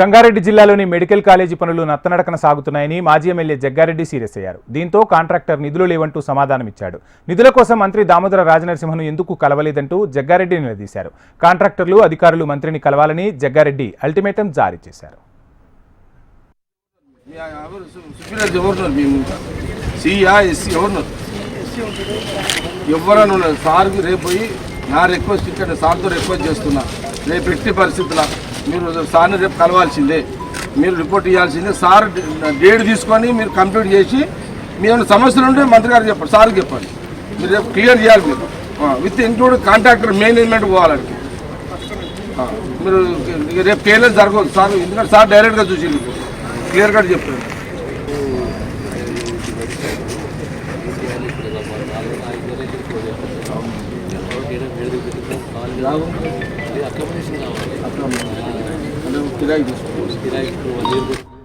సంగారెడ్డి జిల్లాలోని medical college పనులు నత్తనడకన సాగుతున్నాయని మాజీ ఎమ్మెల్యే జగ్గారెడ్డి సీరియస్ అయ్యారు. దీంతో కాంట్రాక్టర్ నిధులు లేవంటూ సమాధానమిచ్చాడు. నిధుల కోసం మంత్రి దామోదర రాజనరసింహను ఎందుకు కలవలేదంటూ జగ్గారెడ్డి నిలదీశారు. కాంట్రాక్టర్లు అధికారులు మంత్రిని కలవాలని జగ్గారెడ్డి అల్టిమేటం జారీ చేశారు. మీ ఎవరు ఉన్నారు రేపు నా రిక్వెస్ట్ ఇక్కడ సార్తో రిక్వెస్ట్ చేస్తున్నా. రేపు ఎట్టి పరిస్థితుల మీరు సార్ని రేపు కలవాల్సిందే. మీరు రిపోర్ట్ ఇవ్వాల్సిందే సార్ డేట్ తీసుకొని మీరు కంప్లీట్ చేసి మీ ఏమైనా సమస్యలు ఉంటే మంత్రి గారు చెప్పండి. సార్కి చెప్పండి. మీరు రేపు క్లియర్ చేయాలి మీరు. విత్ ఇంక్లూడ్ కాంట్రాక్టర్ మేనేజ్మెంట్ పోవాలండి మీరు రేపు కేర్లెస్ జరగదు సార్ ఎందుకంటే సార్ డైరెక్ట్గా చూసింది క్లియర్ కట్ చెప్పండి అకామిడేషన్ కావాలి Tirai disso. Tirar isso.